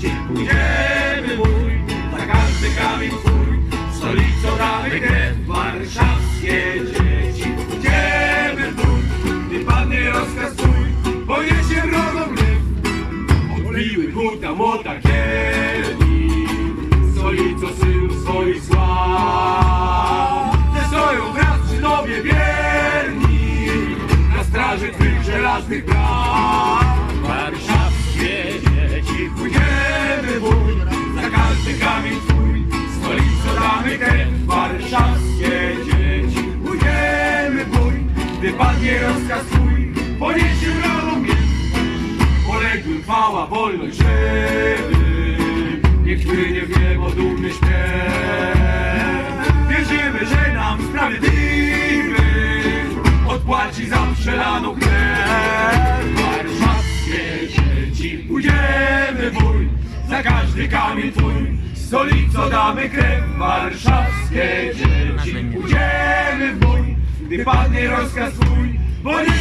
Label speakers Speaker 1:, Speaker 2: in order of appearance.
Speaker 1: dziś pójdziemy mój, za każdy kamień twój, stolicą damy krew, warszawskie dzieci. Pójdziemy w bój, gdy padnie rozkaz twój, poniesie wrogą gniew. Odbiły buta młota kieli, stolicą synów swoich sław. Ze stoją wraz przy tobie wierni, na straży twych żelaznych praw. Gdy padnie rozkaz twój, poniesie wrogą gniew. Poległym chwała, wolność żywy Niech płynie w niebo dumny śpiew Wierzymy, że nam sprawiedliwy Odpłaci za przelaną krew Warszawskie dzieci Pójdziemy w bój Za każdy kamień twój Stolicą damy krew Warszawskie dzieci Pójdziemy Gdy padnie rozkaz niech